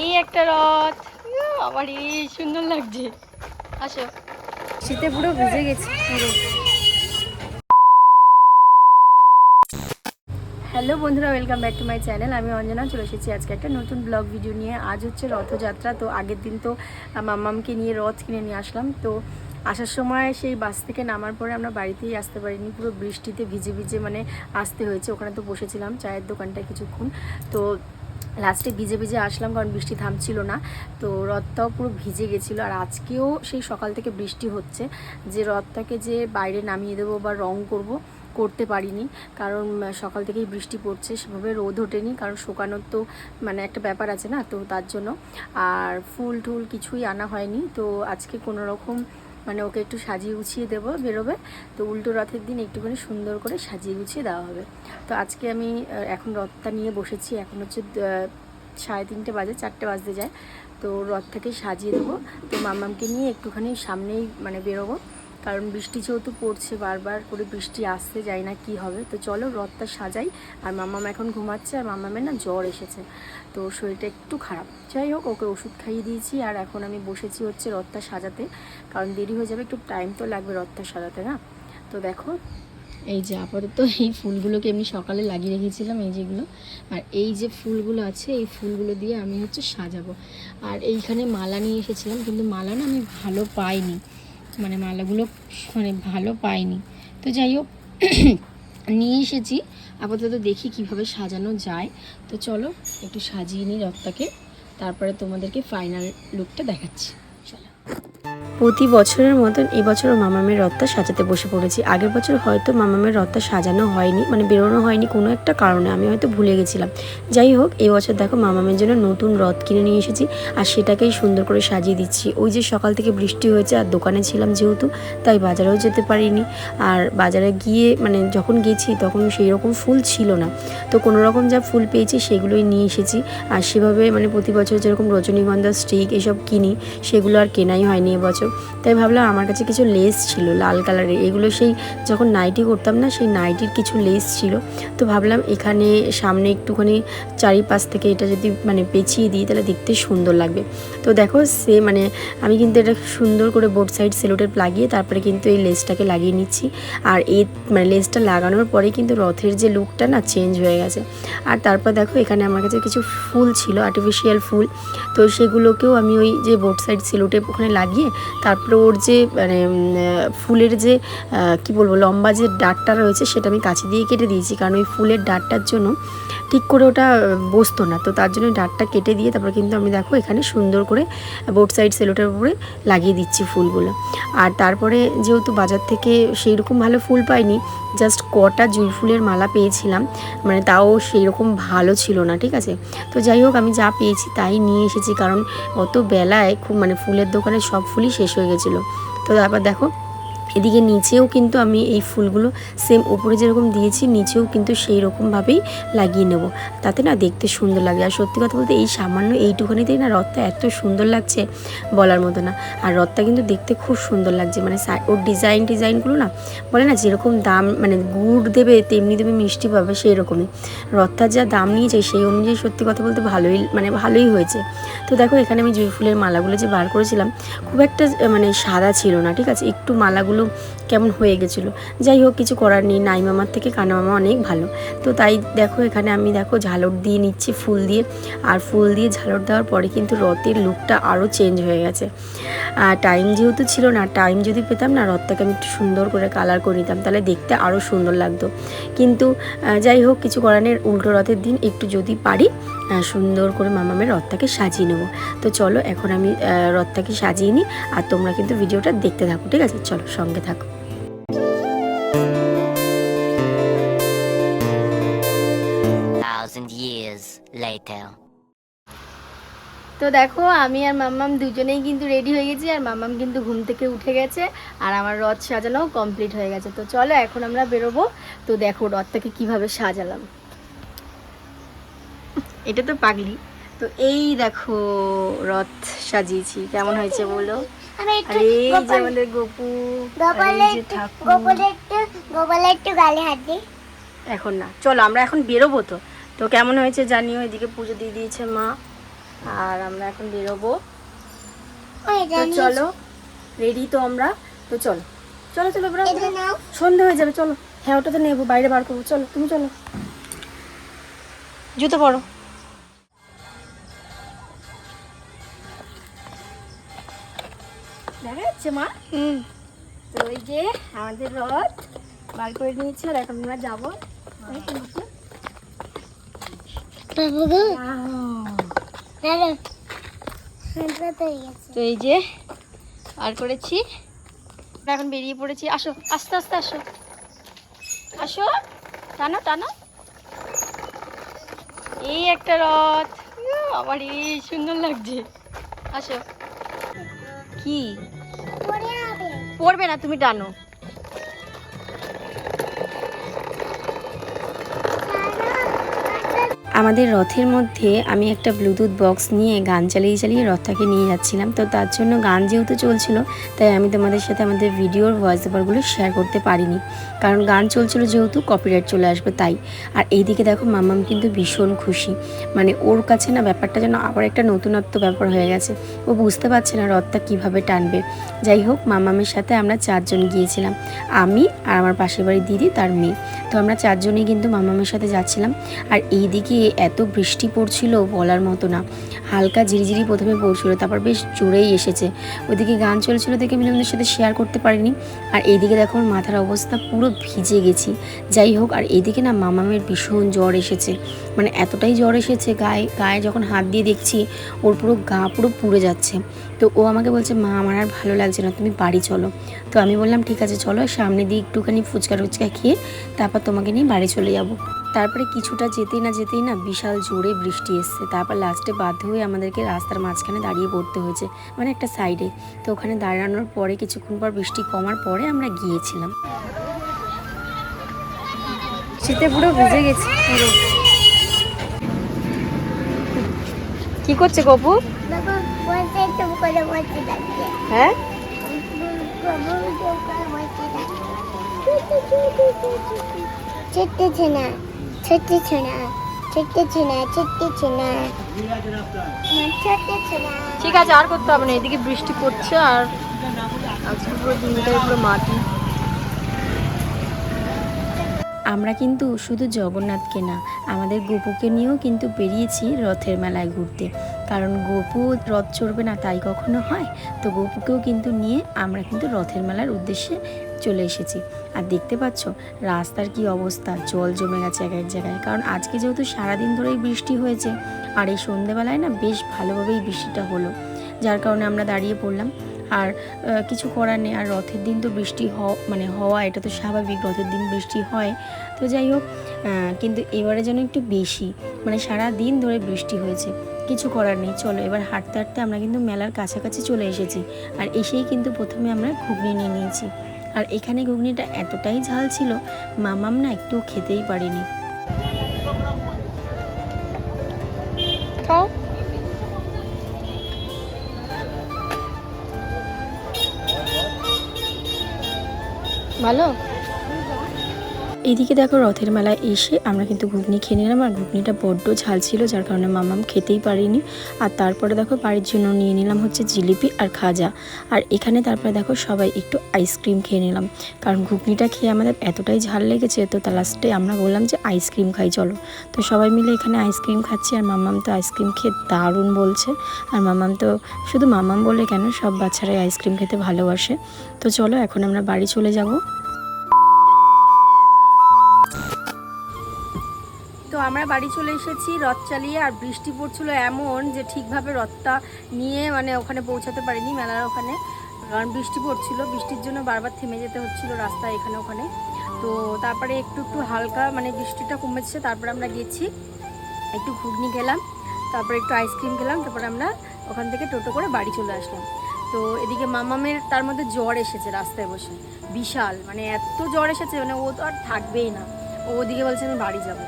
এই একটা রথ। আমার এই সুন্দর লাগছে। আসো। শীতে পুরো ভিজে গেছি। হ্যালো বন্ধুরা welcome back to my channel আমি অঞ্জনা, চলে এসেছি আজকে একটা নতুন ব্লগ ভিডিও নিয়ে। আজ হচ্ছে রথযাত্রা, তো আগের দিন তো মাম্মামকে নিয়ে রথ কিনে নিয়ে আসলাম। তো আসার সময় সেই বাস থেকে নামার পরে আমরা বাড়িতেই আসতে পারিনি। পুরো বৃষ্টিতে ভিজে ভিজে মানে আসতে হয়েছে। ওখানে তো বসেছিলাম চায়ের দোকানটা কিছুক্ষণ। তো লাস্টে ভিজে ভিজে আসলাম কারণ বৃষ্টি থামছিল না। তো রথটাও পুরো ভিজে গেছিল আর আজকেও সেই সকাল থেকে বৃষ্টি হচ্ছে। যে রথটাকে যে বাইরে নামিয়ে দেবো বা রং করব, করতে পারিনি। কারণ সকাল থেকেই বৃষ্টি পড়ছে, সেভাবে রোদ ওঠেনি। কারণ শুকানোর তো মানে একটা ব্যাপার আছে না, তো তার জন্য। আর ফুল টুল কিছুই আনা হয়নি। তো আজকে কোনো রকম মানে ওকে একটু সাজিয়ে গুছিয়ে দেবো বেরোবে। তো উল্টো রথের দিন একটুখানি সুন্দর করে সাজিয়ে গুছিয়ে দেওয়া হবে। তো আজকে আমি এখন রথটা নিয়ে বসেছি। এখন হচ্ছে সাড়ে তিনটে বাজে, চারটে বাজতে যায়। তো রথটাকে সাজিয়ে দেবো। তো মামামকে নিয়ে একটুখানি সামনেই মানে বেরোবো। কারণ বৃষ্টি যেহেতু পড়ছে, বারবার করে বৃষ্টি আসতে যায় না কি হবে। তো চলো রথটা সাজাই। আর মাম্মাম এখন ঘুমাচ্ছে, আর মাম্মামের না জ্বর এসেছে। তো শরীরটা একটু খারাপ। যাই হোক, ওকে ওষুধ খাইয়ে দিয়েছি, আর এখন আমি বসেছি হচ্ছে রথটা সাজাতে। কারণ দেরি হয়ে যাবে, একটু টাইম তো লাগবে রথটা সাজাতে, না? তো দেখো, এই যে আপাতত এই ফুলগুলোকে আমি সকালে লাগিয়ে রেখেছিলাম, এই যেগুলো। আর এই যে ফুলগুলো আছে, এই ফুলগুলো দিয়ে আমি হচ্ছে সাজাবো। আর এইখানে মালা নিয়ে এসেছিলাম, কিন্তু মালা না আমি ভালো পাইনি। মানে মালাগুলো মানে ভালো পাইনি। তো যাই হোক, নিয়ে এসেছি। আপাতত দেখি কীভাবে সাজানো যায়। তো চলো, একটু সাজিয়ে নিই রথটাকে তারপরে তোমাদেরকে ফাইনাল লুকটা দেখাচ্ছি। প্রতি বছরের মতন এবছরও মামামের রথটা সাজাতে বসে পড়েছি। আগের বছর হয়তো মামামের রথটা সাজানো হয়নি মানে বেরোনো হয়নি কোনো একটা কারণে, আমি হয়তো ভুলে গেছিলাম। যাই হোক এবছর দেখো মামামের জন্য নতুন রথ কিনে নিয়ে এসেছি আর সেটাকেই সুন্দর করে সাজিয়ে দিচ্ছি। ওই যে সকাল থেকে বৃষ্টি হয়েছে আর দোকানে ছিলাম যেহেতু, তাই বাজারেও যেতে পারিনি। আর বাজারে গিয়ে মানে যখন গেছি তখন সেই রকম ফুল ছিল না। তো কোনো রকম যা ফুল পেয়েছি সেগুলোই নিয়ে এসেছি। আর সেভাবে মানে প্রতি বছর যেরকম রজনীগন্ধা, স্টিক এসব কিনি, সেগুলো আর কেনাই হয়নি এবছর তাই ভাবলাম আমার কাছে কিছু লেস ছিল, লাল কালারের এগুলো সেই যখন নাইটি করতাম না, সেই নাইটির কিছু লেস ছিল। তো ভাবলাম এখানে সামনে একটুখানি চারিপাশ থেকে এটা যদি মানে পেঁচিয়ে দিই, তাহলে দেখতে সুন্দর লাগবে। তো দেখো সে মানে আমি কিন্তু এটা সুন্দর করে বোর্ড সাইড সেলোটেপ লাগিয়ে তারপরে কিন্তু এই লেসটাকে লাগিয়ে নিচ্ছি। আর এই মানে লেসটা লাগানোর পরে কিন্তু রথের যে লুকটা না চেঞ্জ হয়ে গেছে। আর তারপর দেখো এখানে আমার কাছে কিছু ফুল ছিল আর্টিফিশিয়াল ফুল। তো সেগুলোকেও আমি ওই যে বোর্ড সাইড সেলোটেপ ওখানে লাগিয়ে তারপরে ওর যে মানে ফুলের যে কি বলব, লম্বা যে ডাটটা রয়েছে, সেটা আমি কাছে দিয়ে কেটে দিয়েছি। কারণ ওই ফুলের ডাটটার জন্য ঠিক করে ওটা বসতো না। তো তার জন্য ডাটটা কেটে দিয়ে তারপর কিন্তু আমি দেখো এখানে সুন্দর করে বোর্ড সাইড সেলোটার উপরে লাগিয়ে দিচ্ছি ফুলগুলো। আর তারপরে যেহেতু বাজার থেকে সেই রকম ভালো ফুল পাইনি জাস্ট কটা জুঁই ফুলের মালা পেয়েছিলাম মানে তাও সেই রকম ভালো ছিল না, ঠিক আছে? তো যাই হোক, আমি যা পেয়েছি তাই নিয়ে এসেছি, কারণ অত বেলায় খুব মানে ফুলের দোকানে সব ফুলই শেষ হয়ে গেছিল। তো তারপর দেখো এদিকে নিচেও কিন্তু আমি এই ফুলগুলো সেম উপরে যেরকম দিয়েছি, নিচেও কিন্তু সেই রকমভাবেই লাগিয়ে নেব। তাতে না দেখতে সুন্দর লাগে। আর সত্যি কথা বলতে এই সামান্য এইটুখানিতেই না রথটা এত সুন্দর লাগছে বলার মতো না। আর রথটা কিন্তু দেখতে খুব সুন্দর লাগছে। মানে ওর ডিজাইন ডিজাইনগুলো না বলে না যেরকম দাম মানে গুড় দেবে তেমনি দেবে মিষ্টি পাবে সেই রকমই রথটার যা দাম নিয়েছে সেই অনুযায়ী সত্যি কথা বলতে ভালোই মানে ভালোই হয়েছে। তো দেখো এখানে আমি জুঁই ফুলের মালাগুলো যে বার করেছিলাম, খুব একটা মানে সাদা ছিল না, ঠিক আছে? একটু মালাগুলো কেমন হয়ে গেছিল। যাই হোক, কিছু করার নেই। নাই মামার থেকে কানা মামা অনেক ভালো। তো তাই দেখো, এখানে আমি দেখো ঝালর দিয়ে নিচ্ছি ফুল দিয়ে। আর ফুল দিয়ে ঝালর দেওয়ার পরে কিন্তু রথের লুকটা আরও চেঞ্জ হয়ে গেছে। আর টাইম যেহেতু ছিল না টাইম যদি পেতাম না, রথটাকে আমি একটু সুন্দর করে কালার করে নিতাম। তাহলে দেখতে আরও সুন্দর লাগতো। কিন্তু যাই হোক, কিছু করার নেই। উল্টো রথের দিন একটু যদি পারি সুন্দর করে মামামের রথটাকে সাজিয়ে নেব। তো চলো এখন আমি রথটাকে সাজিয়ে নিই আর তোমরা কিন্তু ভিডিওটা দেখতে থাকো ঠিক আছে? চলো সঙ্গে থাকো। Thousand years later. তো দেখো আমি আর মাম্মাম দুজনেই কিন্তু রেডি হয়ে গেছি আর মাম্মাম কিন্তু ঘুম থেকে উঠে গেছে আর আমার রথ সাজানো কমপ্লিট হয়ে গেছে। তো চলো এখন আমরা বেরোবো। তো দেখো রথটাকে কীভাবে সাজালাম। এটা তো পাগলি। তো এই দেখো রথ সাজিয়েছি। কেমন হয়েছে বলো? আর এই যে আমাদের গোপু এখন না চলো আমরা এখন বেরোবো তো। তো কেমন হয়েছে জানিও এদিকে পুজো দিয়ে দিয়েছে মা। আর আমরা এখন বেরোবো। তো চলো রেডি তো আমরা। তো চলো চলো চলো সন্ধে হয়ে যাবে চলো। হ্যাঁ ওটা তো নেব বাইরে বার করব। চলো তুমি চলো। জুতো পরো। দেখা যাচ্ছে মা? হুম। তো ওই যে আমাদের রথ বার করে নিয়েছি আর এখন আমরা যাব। তো হয়ে। এই যে আর করেছি। এখন বেরিয়ে পড়েছি। আসো আস্তে আস্তে আসো। আসো। টানো টানো। এই একটা রথ। আমার এই সুন্দর লাগছে। আসো। কি? পড়বে না তুমি টানো। আমাদের রথের মধ্যে আমি একটা ব্লুটুথ বক্স নিয়ে গান চালিয়ে চালিয়ে রথটাকে নিয়ে যাচ্ছিলাম। তো তার জন্য গান যেহেতু চলছিল, তাই আমি তোমাদের সাথে আমাদের ভিডিওর ভয়েস ওভারগুলো শেয়ার করতে পারিনি। কারণ গান চলছিল যেহেতু কপিরাইট চলে আসবে তাই। আর এইদিকে দেখো মামাম কিন্তু ভীষণ খুশি। মানে ওর কাছে না ব্যাপারটা যেন আবার একটা নতুনত্ব ব্যাপার হয়ে গেছে। ও বুঝতে পারছে না রথটা কীভাবে টানবে। যাই হোক মামামের সাথে আমরা চারজন গিয়েছিলাম। আমি আর আমার পাশের বাড়ির দিদি, তার মেয়ে। তো আমরা চারজনেই কিন্তু মামামের সাথে যাচ্ছিলাম। আর এইদিকে এত বৃষ্টি পড়ছিল বলার মতো না। হালকা ঝিরিঝিরি প্রথমে পড়ছিল, তারপর বেশ জোরেই এসেছে। ওইদিকে গান চলছিল দেখে আমি তোমাদের সাথে শেয়ার করতে পারিনি। আর এইদিকে দেখো মাথার অবস্থা পুরো ভিজে গেছি। যাই হোক, আর এইদিকে না মামামের ভীষণ জ্বর এসেছে। মানে এতটাই জ্বর এসেছে গায়ে গায়ে যখন হাত দিয়ে দেখছি, ওর পুরো গা পুরো পুড়ে যাচ্ছে। তো ও আমাকে বলছে, মা, আমার আর ভালো লাগছে না, তুমি বাড়ি চলো। তো আমি বললাম, ঠিক আছে, চলো সামনে দিয়ে একটুখানি ফুচকা টুচকা খেয়ে তারপর তোমাকে নিয়ে বাড়ি চলে যাব। তারপরে কিছুটা যেতেই না যেতেই না বিশাল জোরে বৃষ্টি এসছে। তারপর লাস্টে বাধ্য হয়ে আমাদেরকে রাস্তার মাঝখানে দাঁড়িয়ে পড়তে হয়েছে মানে একটা সাইডে তো ওখানে দাঁড়ানোর পরে কিছুক্ষণ পর বৃষ্টি কমার পরে আমরা গিয়েছিলাম। শীতে পুরো ভিজে গেছি। পুরো কি করছে গপু? হ্যাঁ? ছেনা ছোট্ট ছেনা ছোট্ট ছেনা ছোট্ট ছেনা ঠিক আছে আর করতে হবে না এদিকে বৃষ্টি পড়ছে আর আজকে পুরো দিনটাই পুরো মাটি। আমরা কিন্তু শুধু জগন্নাথকে না আমাদের গোপুকে নিয়েও কিন্তু বেরিয়েছি রথের মেলায় ঘুরতে। কারণ গোপু রথ চড়বে না তাই কখনো হয় তো গোপুকেও কিন্তু নিয়ে আমরা কিন্তু রথের মেলার উদ্দেশ্যে চলে এসেছি। আর দেখতে পাচ্ছ, রাস্তার কি অবস্থা? জল জমে গেছে এক এক জায়গায়। কারণ আজকে যেহেতু সারাদিন ধরেই বৃষ্টি হয়েছে, আর এই সন্ধেবেলায় না বেশ ভালোভাবেই বৃষ্টিটা হলো। যার কারণে আমরা দাঁড়িয়ে পড়লাম। আর কিছু করার নেই। আর রথের দিন তো বৃষ্টি হ মানে হওয়া, এটা তো স্বাভাবিক, রথের দিন বৃষ্টি হয়। তো যাই হোক কিন্তু এবারে যেন একটু বেশি। মানে সারা দিন ধরে বৃষ্টি হয়েছে। কিছু করার নেই। চলো, এবার হাঁটতে হাঁটতে আমরা কিন্তু মেলার কাছাকাছি চলে এসেছি। আর এসেই কিন্তু প্রথমে আমরা ঘুগনি নিয়ে নিয়েছি। আর এখানে ঘুগনিটা এতটাই ঝাল ছিল মামাম না একটু খেতেই পারিনি। ভালো? এদিকে দেখো রথের মেলায় এসে আমরা কিন্তু ঘুগনি খেয়ে নিলাম। আর ঘুগনিটা বড্ড ঝাল ছিল, যার কারণে মামাম খেতেই পারিনি। আর তারপরে দেখো বাড়ির জন্য নিয়ে নিলাম হচ্ছে জিলিপি আর খাজা। আর এখানে তারপরে দেখো সবাই একটু আইসক্রিম খেয়ে নিলাম। কারণ ঘুগনিটা খেয়ে আমাদের এতটাই ঝাল লেগেছে, তো তার লাস্টে আমরা বললাম যে আইসক্রিম খাই, চলো। তো সবাই মিলে এখানে আইসক্রিম খাচ্ছি আর মামাম তো আইসক্রিম খেয়ে দারুণ বলছে। আর মামাম তো শুধু মামাম বলে কেন, সব বাচ্চারাই আইসক্রিম খেতে ভালোবাসে। তো চলো এখন আমরা বাড়ি চলে যাব। আমরা বাড়ি চলে এসেছি, রথ চালিয়ে, আর বৃষ্টি পড়ছিল এমন যে ঠিকভাবে রথটা নিয়ে মানে ওখানে পৌঁছাতে পারিনি মেলার ওখানে। কারণ বৃষ্টি পড়ছিল, বৃষ্টির জন্য বারবার থেমে যেতে হচ্ছিল রাস্তায় এখানে ওখানে। তো তারপরে একটু একটু হালকা মানে বৃষ্টিটা কমেছে, তারপরে আমরা গেছি, একটু ঘুগনি খেলাম, তারপরে একটু আইসক্রিম খেলাম, তারপরে আমরা ওখান থেকে টোটো করে বাড়ি চলে আসলাম। তো এদিকে মামামের তার মধ্যে জ্বর এসেছে রাস্তায় বসে, বিশাল মানে এত জ্বর এসেছে মানে ও তো আর থাকবেই না। ও ওদিকে বলছে আমি বাড়ি যাব।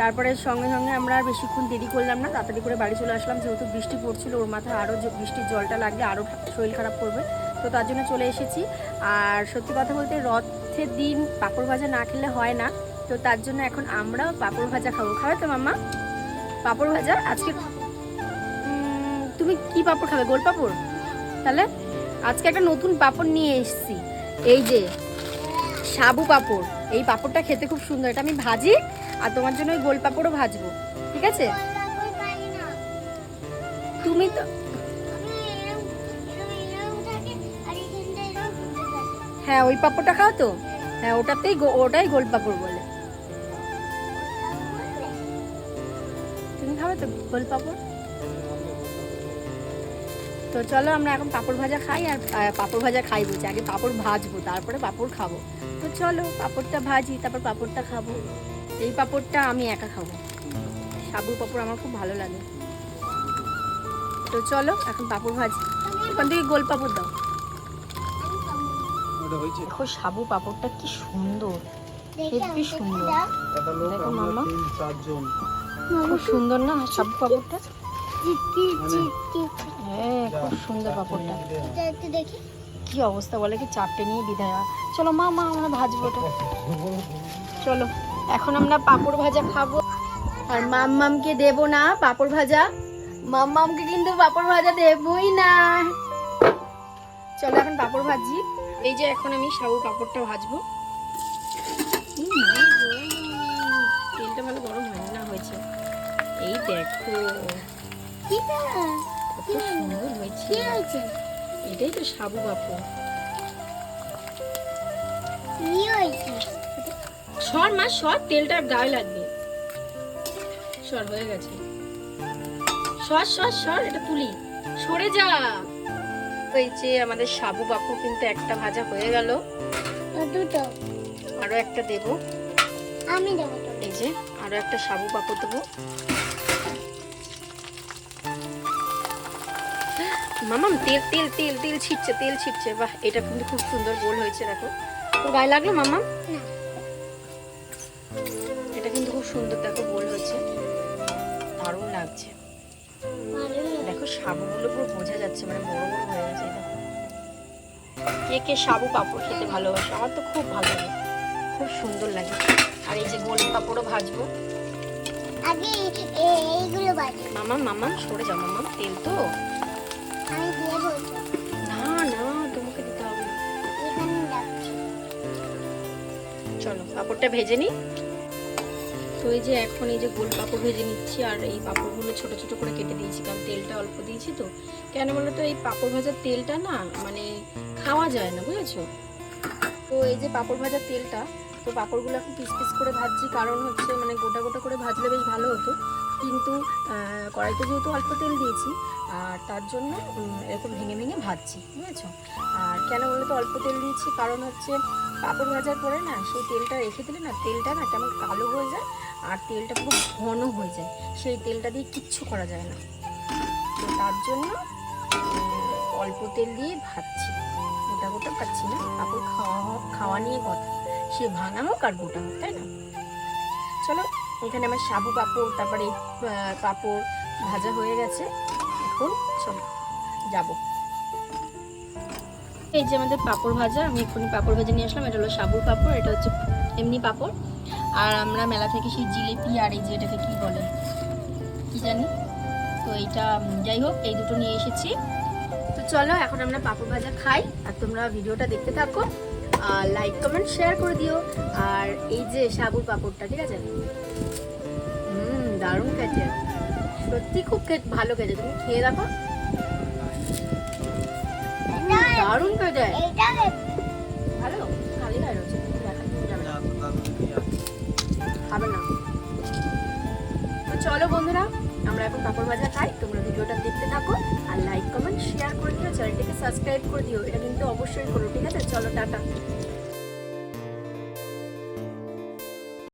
তারপরে সঙ্গে সঙ্গে আমরা আর বেশিক্ষণ দেরি করলাম না, তাড়াতাড়ি করে বাড়ি চলে আসলাম। যেহেতু বৃষ্টি পড়ছিল, ওর মাথায় আরও যে বৃষ্টির জলটা লাগলে আরও শরীর খারাপ করবে। তো তার জন্য চলে এসেছি। আর সত্যি কথা বলতে রথের দিন পাঁপড় ভাজা না খেলে হয় না। তো তার জন্য এখন আমরা পাঁপড় ভাজা খাব। খাবে তো মাম্মা? পাঁপড় ভাজা? আজকে তুমি কি পাঁপড় খাবে? গোল পাঁপড়? তাহলে আজকে একটা নতুন পাঁপড় নিয়ে এসেছি। এই যে, সাবু পাপড়। এই পাপড়টা খেতে খুব সুন্দর। এটা আমি ভাজি আর তোমার জন্য ওই গোল পাপড়ও ভাজবো। ঠিক আছে? তুমি তো হ্যাঁ ওই পাপড়টা খাও তো। হ্যাঁ ওটাতেই ওটাই গোল পাপড় বলে। তুমি খাবে তো গোল পাপড়? তো চলো আমরা এখন পাপড় ভাজা খাই আর পাপড় ভাজা খাই বলছি। আগে পাপড় ভাজবো তারপরে পাপড় খাব। তো চলো পাপড়টা ভাজি তারপর পাপড়টা খাব। এই পাপড়টা আমি একা খাব। সাবুর পাপড় আমার খুব ভালো লাগে। তো চলো এখন পাপড় ভাজি। ওখান থেকে গোল পাপড় দাও। দেখো সাবু পাপড়টা কি সুন্দর। দেখি সুন্দর। দেখো মামা। খুব সুন্দর না সাবু পাপড়টা? হ্যাঁ খুব সুন্দর পাপড়টা দেখি কি অবস্থা বলে কি চারটে নিয়ে হয়। চলো মা মা আমরা ভাজবো ওটা চলো এখন আমরা পাপড় ভাজা খাব। আর মাম মামকে দেবো না পাপড় ভাজা মাম মামকে কিন্তু পাপড় ভাজা দেবই না। চলো এখন পাপড় ভাজি এই যে এখন আমি সাবু পাপড়টা ভাজবো। তেলটা ভালো গরম হয় না হয়েছে এই দেখো। এটাই তো সাবু হয়েছে সর মা সর তেলটা গায়ে লাগবে সর হয়ে গেছে সর সর সর এটা তুলি সরে যা এই যে আমাদের সাবু বাপু কিন্তু একটা ভাজা হয়ে গেল দুটো আরও একটা দেব আমি দেবো এই যে, আরও একটা সাবু পাপড় দেবো। মামাম তেল তেল তেল তেল ছিটছে তেল ছিটছে। বাহ এটা কিন্তু খুব সুন্দর গোল হয়েছে দেখো। তোর গায়ে লাগল মামাম? এটা কিন্তু খুব সুন্দর দেখো গোল হয়েছে। দারুণ লাগছে। দেখো সাবুগুলো পুরো বোঝা যাচ্ছে মানে বড় বড় হয়ে গেছে দেখো কে কে সাবু পাপড় খেতে ভালোবাসে? আমার তো খুব ভালো লাগে। খুব সুন্দর লাগে। আর এই যে গোল পাপড়ও ভাজবো। আগে এইগুলো বাজে মামা মামা সরে যাও মামা তেল তো। না না, তোমাকে চলো, পাপড়টা ভেজে নিই। তো এই যে এখন এই যে গোল ভেজে নিচ্ছি, আর এই পাপড়গুলো ছোট ছোট করে কেটে দিয়েছি, কারণ তেলটা অল্প দিয়েছি তো। কেন বলো তো, এই পাপড় ভাজার তেলটা না মানে খাওয়া যায় না, বুঝেছ? তো এই যে পাপড় ভাজার তেলটা তো পাপড়গুলো এখন পিস পিস করে ভাজছি। কারণ হচ্ছে মানে গোটা গোটা করে ভাজলে বেশ ভালো হতো। কিন্তু কড়াইতে যেহেতু অল্প তেল দিয়েছি, আর তার জন্য এরকম ভেঙে ভেঙে ভাজছি, বুঝেছ? আর কেন বলো তো অল্প তেল দিয়েছি? কারণ হচ্ছে পাপড় ভাজার পরে না, সেই তেলটা রেখে দিলে না, তেলটা না কেমন কালো হয়ে যায়, আর তেলটা পুরো ঘন হয়ে যায়। সেই তেলটা দিয়ে কিচ্ছু করা যায় না। তো তার জন্য অল্প তেল দিয়ে ভাজছি। গোটা গোটা পাচ্ছি না, পাপড় খাওয়া খাওয়া নিয়ে কথা। সে ভাঙা হোক আর গোটা হোক, তাই না? চলো, এখানে আমার সাবু পাপড়, তারপরে পাপড় ভাজা হয়ে গেছে। এখন চলো, যাব। এই যে আমাদের পাপড় ভাজা, আমি এক্ষুনি পাপড় ভাজা নিয়ে আসলাম, এটা হলো সাবুর পাপড়, এটা হচ্ছে এমনি পাপড়। আর আমরা মেলা থেকে সেই জিলেপি আর এই যে এটাকে কি বলে, কি জানি? তো এইটা যাই হোক, এই দুটো নিয়ে এসেছি। তো চলো, এখন আমরা পাপড় ভাজা খাই, আর তোমরা ভিডিওটা দেখতে থাকো। লাইক কমেন্ট শেয়ার করে দিও। আর এই যে সাবুর পাপড়টা, ঠিক আছে? হুম, দারুণ খেতে। সত্যি খুব ভালো খেতে। তুমি খেয়ে দেখো। দারুণ খেতে। ভালো? খালি গায়ে রয়েছে। না। খাবে না। চলো বন্ধুরা, আমরা এখন পাপড় ভাজা খাই। তোমরা ভিডিওটা দেখতে থাকো। আর লাইক কমেন্ট শেয়ার করে দিও চ্যানেলটিকে সাবস্ক্রাইব করে দিও। এটা কিন্তু অবশ্যই করো, ঠিক আছে? চলো, টাটা।